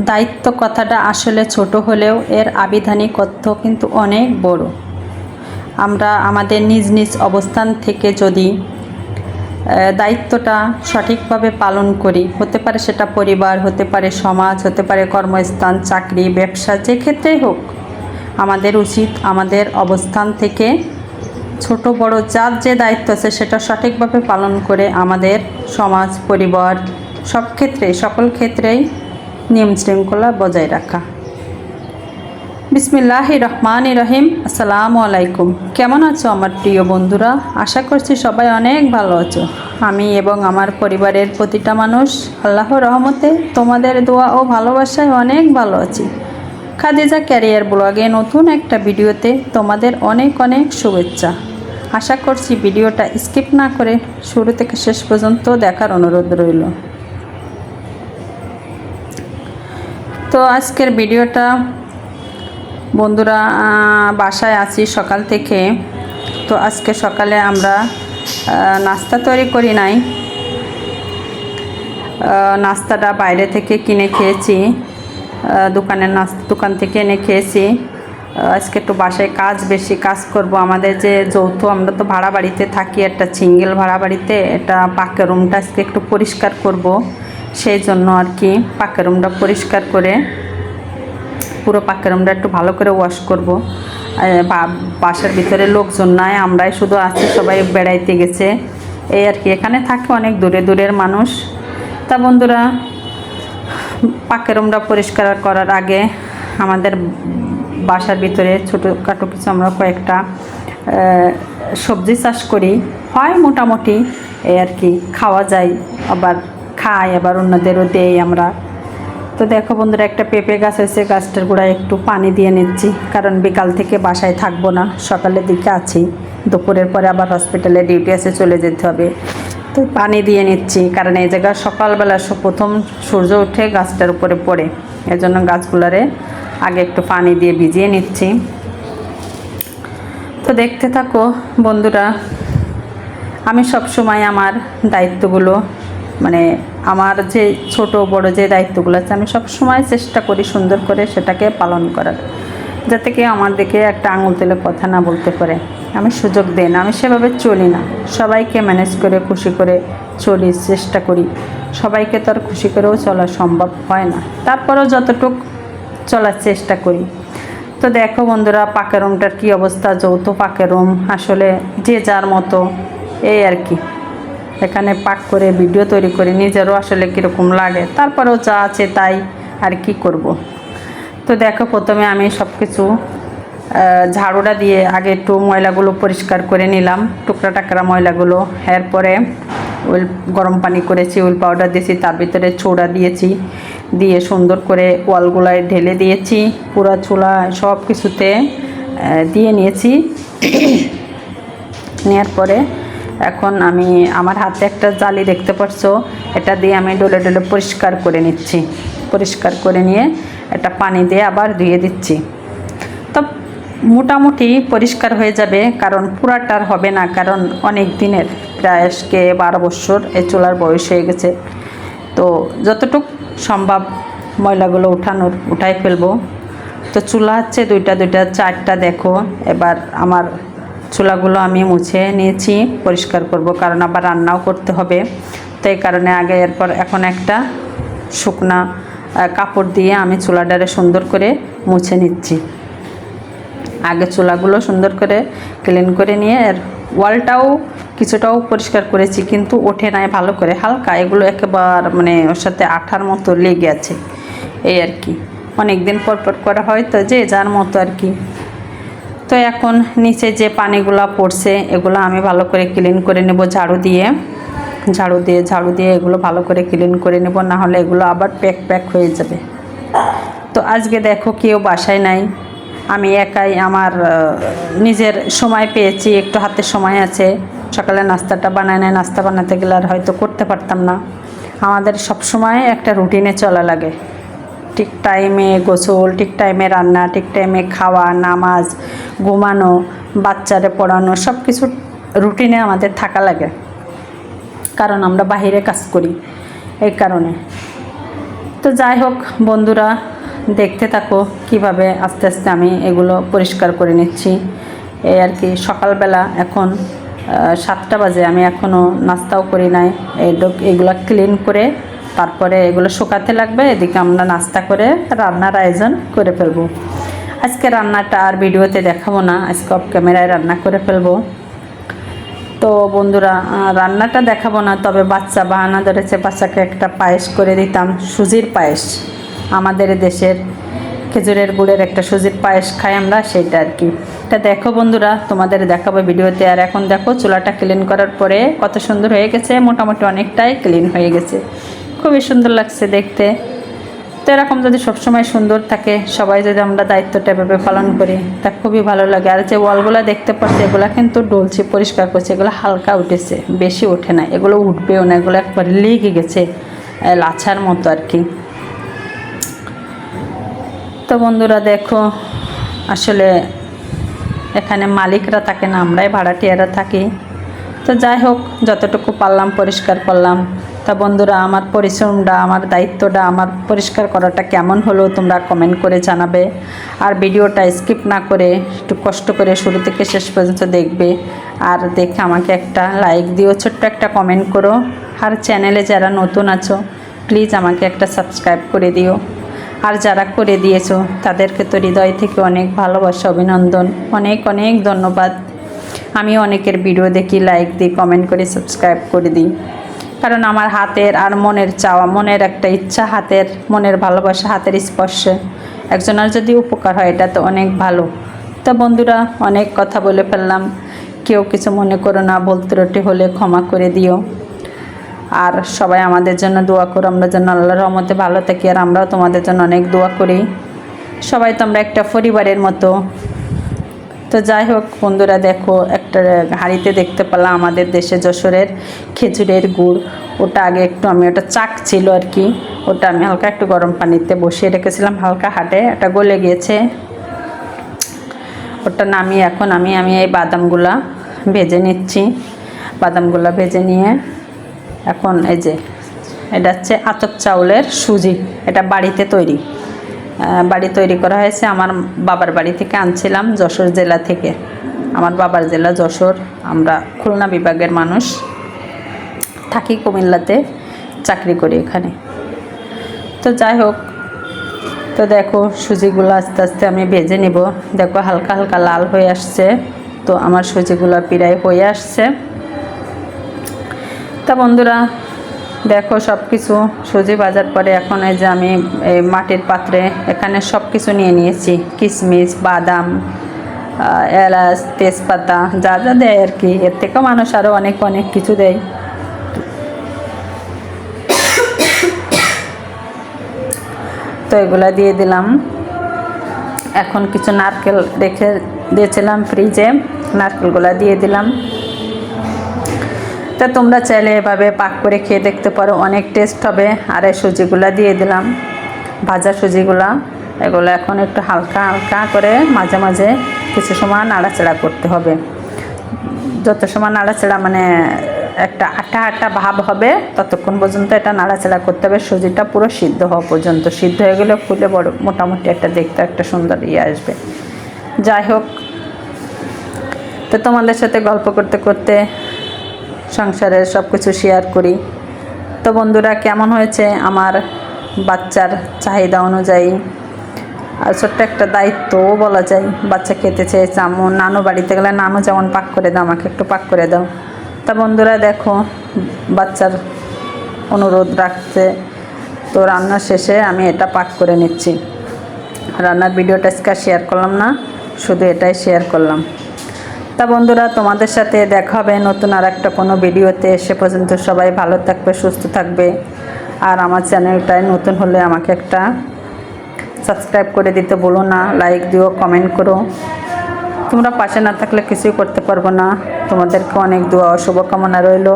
দায়িত্ব কথাটা আসলে ছোট হলেও এর আবিধানিক অর্থ কিন্তু অনেক বড়। আমরা আমাদের নিজ নিজ অবস্থান থেকে যদি দায়িত্বটা সঠিকভাবে পালন করি, হতে পারে সেটা পরিবার, হতে পারে সমাজ, হতে পারে কর্মস্থান, চাকরি, ব্যবসা, যে ক্ষেত্রেই হোক, আমাদের উচিত আমাদের অবস্থান থেকে ছোট বড় যার যে দায়িত্ব আছে সেটা সঠিকভাবে পালন করে আমাদের সমাজ, পরিবার, সব ক্ষেত্রে সকল ক্ষেত্রেই নিয়ম শৃঙ্খলা বজায় রাখা। বিসমিল্লাহ রহমান রহিম, আসসালামু আলাইকুম। কেমন আছো আমার প্রিয় বন্ধুরা? আশা করছি সবাই অনেক ভালো আছো। আমি এবং আমার পরিবারের প্রতিটা মানুষ আল্লাহর রহমতে তোমাদের দোয়া ও ভালোবাসায় অনেক ভালো আছি। খাদিজা ক্যারিয়ার ব্লগে নতুন একটা ভিডিওতে তোমাদের অনেক অনেক শুভেচ্ছা। আশা করছি ভিডিওটা স্কিপ না করে শুরু থেকে শেষ পর্যন্ত দেখার অনুরোধ রইল। তো আজকের ভিডিওটা বন্ধুরা বাসায় আছি সকাল থেকে। তো আজকে সকালে আমরা নাস্তা তৈরি করি নাই। নাস্তাটা বাইরে থেকে কিনে খেয়েছি। দোকানের নাস্তা, দোকান থেকে এনে খেয়েছি। আজকে একটু বাসায় কাজ বেশি কাজ করব। আমাদের যে যৌথ, আমরা তো ভাড়া বাড়িতে থাকি, একটা সিঙ্গেল ভাড়া বাড়িতে, এটা পাকের রুমটা আজকে একটু পরিষ্কার করব। সেই জন্য আর কি পাকের রুমটা পরিষ্কার করে পুরো পাকের রুমটা একটু ভালো করে ওয়াশ করব। বাসার ভিতরে লোকজন নাই, আমরাই শুধু আছি, সবাই বেড়াইতে গেছে। এই আর কি, এখানে থাকে অনেক দূরে দূরের মানুষ। তা বন্ধুরা পাকের রুমটা পরিষ্কার করার আগে আমাদের বাসার ভিতরে ছোটো ছোটোখাটো কিছু আমরা কয়েকটা সবজি চাষ করি। হয় মোটামুটি, এই আর কি, খাওয়া যায়। আবার খাই, আবার অন্যদেরও দেই আমরা। তো দেখো বন্ধুরা, একটা পেঁপে গাছ হয়েছে, গাছটার গোড়ায় একটু পানি দিয়ে নিচ্ছি, কারণ বিকাল থেকে বাসায় থাকব না, সকালের দিকে আছি। দুপুরের পরে আবার হসপিটালে ডিউটি আছে, চলে যেতে হবে। তো পানি দিয়ে নিচ্ছি, কারণ এই জায়গা সকালবেলা প্রথম সূর্য উঠে গাছটার উপরে পড়ে। এজন্য গাছগুলারে আগে একটু পানি দিয়ে ভিজিয়ে নিচ্ছি। তো দেখতে থাকো বন্ধুরা, আমি সব সময় আমার দায়িত্বগুলো মানে আমার যে ছোট বড় যে দায়িত্বগুলো আছে, আমি সব সময় চেষ্টা করি সুন্দর করে সেটাকে পালন করার। যাতে কি আমার দিকে একটা আঙুল তুলে কথা না বলতে পারে। আমি সুযোগ দিই না, আমি সেভাবে চলি না। সবাইকে ম্যানেজ করে, খুশি করে চলি, চেষ্টা করি। সবাইকে তো আর খুশি করেও চলা সম্ভব হয় না। তারপরেও যতটুক চলার চেষ্টা করি। তো দেখো বন্ধুরা পাকের রুমটার কী অবস্থা? যৌথ পাকের রুম আসলে যে যার মতো, এই আর কি। এখানে পাক করে ভিডিও তৈরি করে নিজেরও আসলে কীরকম লাগে, তারপরেও যা আছে তাই আর কি করব। তো দেখো প্রথমে আমি সব কিছু ঝাড়ুটা দিয়ে আগে একটু ময়লাগুলো পরিষ্কার করে নিলাম, টুকরা টাকরা ময়লাগুলো এরপরে উইল গরম পানি করেছি উইল পাউডার দিয়েছি, তার ভিতরে ছোড়া দিয়েছি, দিয়ে সুন্দর করে ওয়ালগুলায় ঢেলে দিয়েছি, পুরা চুলা সব কিছুতে দিয়ে নিয়েছি নেওয়ার পরে এখন আমি আমার হাতে একটা জালি দেখতে পাচ্ছ এটা দিয়ে আমি ডলে ডলে পরিষ্কার করে নিচ্ছি। পরিষ্কার করে নিয়ে একটা পানি দিয়ে আবার ধুয়ে দিচ্ছি। তো মোটামুটি পরিষ্কার হয়ে যাবে, কারণ পুরাটার হবে না, কারণ অনেক দিনের, প্রায় আজকে বারো বছর এই চুলার বয়স হয়ে গেছে। তো যতটুক সম্ভব ময়লাগুলো উঠানোর, উঠাই ফেলব। তো চুলা হচ্ছে দুইটা দুইটা, চারটা দেখো। এবার আমার চুলাগুলো আমি মুছে নিয়েছি, পরিষ্কার করব, কারণ আবার রান্নাও করতে হবে। তো এই কারণে আগে এরপর এখন একটা শুকনা কাপড় দিয়ে আমি চুলাটারে সুন্দর করে মুছে নিচ্ছি। আগে চুলাগুলো সুন্দর করে ক্লিন করে নিয়ে এর ওয়ালটাও কিছুটাও পরিষ্কার করেছি, কিন্তু ওঠে নাই ভালো করে, হালকা। এগুলো একেবারে মানে ওর সাথে আঠার মতো লেগে আছে, এই আর কি। অনেক দিন পর পর করা হয়, তো যে যার মতো আর কি। তো এখন নিচে যে পানিগুলো পড়ছে, এগুলো আমি ভালো করে ক্লিন করে নেব ঝাড়ু দিয়ে। ঝাড়ু দিয়ে ঝাড়ু দিয়ে এগুলো ভালো করে ক্লিন করে নেব, না হলে এগুলো আবার প্যাক প্যাক হয়ে যাবে। তো আজকে দেখো কেউ বাসায় নাই। আমি একাই আমার নিজের সময় পেয়েছি, একটু হাতে সময় আছে। সকালে নাস্তাটা বানায় নেয় নাস্তা বানাতে গেলে আর হয়তো করতে পারতাম না। আমাদের সব সময় একটা রুটিনে চলা লাগে। ঠিক টাইমে গোসল, ঠিক টাইমে রান্না, ঠিক টাইমে খাওয়া, নামাজ, ঘুমানো, বাচ্চারে পড়ানো সব কিছু রুটিনে আমাদের থাকা লাগে। কারণ আমরা বাহিরে কাজ করি এই কারণে। তো যাই হোক, বন্ধুরা, দেখতে থাকো কীভাবে আস্তে আস্তে আমি এগুলো পরিষ্কার করে নিচ্ছি। এই আর কি, সকালবেলা এখন সাতটা বাজে, আমি এখনও নাস্তাও করি নাই। এগুলো ক্লিন করে তারপরে এগুলো শুকাতে লাগবে, এদিকে আমরা নাস্তা করে রান্নার আয়োজন করে ফেলব। আজকে রান্নাটা আর ভিডিওতে দেখাবো না, আজকে অফ ক্যামেরায় রান্না করে ফেলব। তো বন্ধুরা রান্নাটা দেখাবো না, তবে বাচ্চা বাহানা ধরেছে, বাচ্চাকে একটা পায়েস করে দিতাম, সুজির পায়েস। আমাদের দেশের খেজুরের গুড়ের একটা সুজির পায়েস খাই আমরা সেটা আর কি। তা দেখো বন্ধুরা, তোমাদের দেখাবো ভিডিওতে। আর এখন দেখো, চুলাটা ক্লিন করার পরে কত সুন্দর হয়ে গেছে, মোটামুটি অনেকটাই ক্লিন হয়ে গেছে। খুবই সুন্দর লাগছে দেখতে। তো এরকম যদি সবসময় সুন্দর থাকে, সবাই যদি আমরা দায়িত্বটা এভাবে পালন করি, তা খুবই ভালো লাগে। আর যে ওয়ালগুলো দেখতে পাচ্ছি, এগুলো কিন্তু ডলছি, পরিষ্কার করছে, এগুলো হালকা উঠেছে, বেশি ওঠে না, এগুলো উঠবেও না, এগুলো একবার লেগে গেছে লাছার মতো আর কি। তো বন্ধুরা দেখো, আসলে এখানে মালিকরা থাকে না, আমরাই ভাড়াটিয়ারা থাকি। তো যাই হোক, যতটুকু পারলাম, পরিষ্কার করলাম। তা বন্ধুরা, আমার পরিশ্রমটা, আমার দায়িত্বটা, আমার পরিষ্কার করাটা কেমন হলো তোমরা কমেন্ট করে জানাবে। আর ভিডিওটা স্কিপ না করে, একটু কষ্ট করে শুরু থেকে শেষ পর্যন্ত দেখবে। আর দেখে আমাকে একটা লাইক দিও, ছোট্ট একটা কমেন্ট করো। আর চ্যানেলে যারা নতুন আছো প্লিজ আমাকে একটা সাবস্ক্রাইব করে দিও। আর যারা করে দিয়েছ, তাদেরকে তো হৃদয় থেকে অনেক ভালোবাসা, অভিনন্দন, অনেক অনেক ধন্যবাদ। আমি অনেকের ভিডিও দেখি লাইক দিই কমেন্ট করে সাবস্ক্রাইব করে দিই। কারণ আমার হাতের আর মনের চাওয়া, মনের একটা ইচ্ছা, হাতের, মনের ভালোবাসা, হাতের স্পর্শে। একজনের যদি উপকার হয়, এটা তো অনেক ভালো। তো বন্ধুরা, অনেক কথা বলে ফেললাম। কেউ কিছু মনে করো না বলতে ত্রুটি হলে ক্ষমা করে দিও। আর সবাই আমাদের জন্য দোয়া করো, আমরা যেন আল্লাহর রহমতে ভালো থাকি, আর আমরাও তোমাদের জন্য অনেক দোয়া করি। সবাই তো আমরা একটা পরিবারের মতো। তো যাই হোক, বন্ধুরা দেখো একটা হাঁড়িতে দেখতে পেলাম আমাদের দেশে যশোরের খেজুরের গুড়। ওটা আগে একটু আমি, ওটা চাক ছিল আর কি। ওটা আমি হালকা একটু গরম পানিতে বসিয়ে রেখেছিলাম, হালকা হাটে। ওটা গলে গিয়েছে। ওটা নামিয়ে এখন আমি আমি এই বাদামগুলা ভেজে নিচ্ছি। বাদামগুলা ভেজে নিয়ে এখন এই যে, এটা হচ্ছে আতপ চাউলের সুজি। এটা বাড়িতে তৈরি। বাড়ি তৈরি করা হয়েছে আমার বাবার বাড়ি থেকে আনছিলাম যশোর জেলা থেকে। আমার বাবার জেলা যশোর। আমরা খুলনা বিভাগের মানুষ। থাকি কুমিল্লাতে, চাকরি করি এখানে। তো যাই হোক, তো দেখো সুজিগুলো আস্তে আস্তে আমি ভেজে নিব। দেখো হালকা হালকা লাল হয়ে আসছে। তো আমার সুজিগুলো প্রায় হয়ে আসছে। তা বন্ধুরা, দেখো সব কিছু সুজি বাজার পরে এখন এই যে আমি মাটির পাত্রে এখানে সব কিছু নিয়ে নিয়েছি। কিশমিশ, বাদাম এলাচ, তেজপাতা, যা যা দেয় আর কি। এর থেকেও মানুষ আরও অনেক অনেক কিছু দেয়। তো এগুলা দিয়ে দিলাম। এখন কিছু নারকেল রেখে দিয়েছিলাম ফ্রিজে। নারকেলগুলা দিয়ে দিলাম। তা তোমরা চাইলে এভাবে পাক করে খেয়ে দেখতে পারো, অনেক টেস্ট হবে। আর এই সুজিগুলা দিয়ে দিলাম। ভাজা সুজিগুলা, এগুলো এখন একটু হালকা হালকা করে মাঝে মাঝে কিছু সময় নাড়াচাড়া করতে হবে। যত সময় নাড়াচাড়া মানে একটা আটা আটা ভাব হবে, ততক্ষণ পর্যন্ত এটা নাড়াচাড়া করতে হবে। সুজিটা পুরো সিদ্ধ হওয়া পর্যন্ত। সিদ্ধ হয়ে গেলে ফুলে বড় মোটামুটি একটা দেখতে একটা সুন্দর ইয়ে আসবে। যাই হোক, তো তোমাদের সাথে গল্প করতে করতে সংসারের সব কিছু শেয়ার করি। তো বন্ধুরা, কেমন হয়েছে? আমার বাচ্চার চাহিদা অনুযায়ী আর ছোট্ট একটা দায়িত্বও বলা যায়। বাচ্চা খেতে চেয়েছে আম্মু। নানু বাড়িতে গেলে, নানু, যেমন পাক করে দাও, আমাকে একটু পাক করে দাও। তা বন্ধুরা, দেখো, বাচ্চার অনুরোধ রাখছে। তো রান্না শেষে আমি এটা পাক করে নিচ্ছি। রান্নার ভিডিওটা আজকে শেয়ার করলাম না, শুধু এটাই শেয়ার করলাম। তা বন্ধুরা, তোমাদের সাথে দেখা হবে নতুন আর একটা কোনো ভিডিওতে। সে পর্যন্ত সবাই ভালো থাকবে, সুস্থ থাকবে। আর আমার চ্যানেলটায় নতুন হলে আমাকে একটা সাবস্ক্রাইব করে দিতে বলো না লাইক দিও কমেন্ট করো। তোমরা পাশে না থাকলে কিছুই করতে পারব না। তোমাদেরকে অনেক দোয়া শুভকামনা রইল।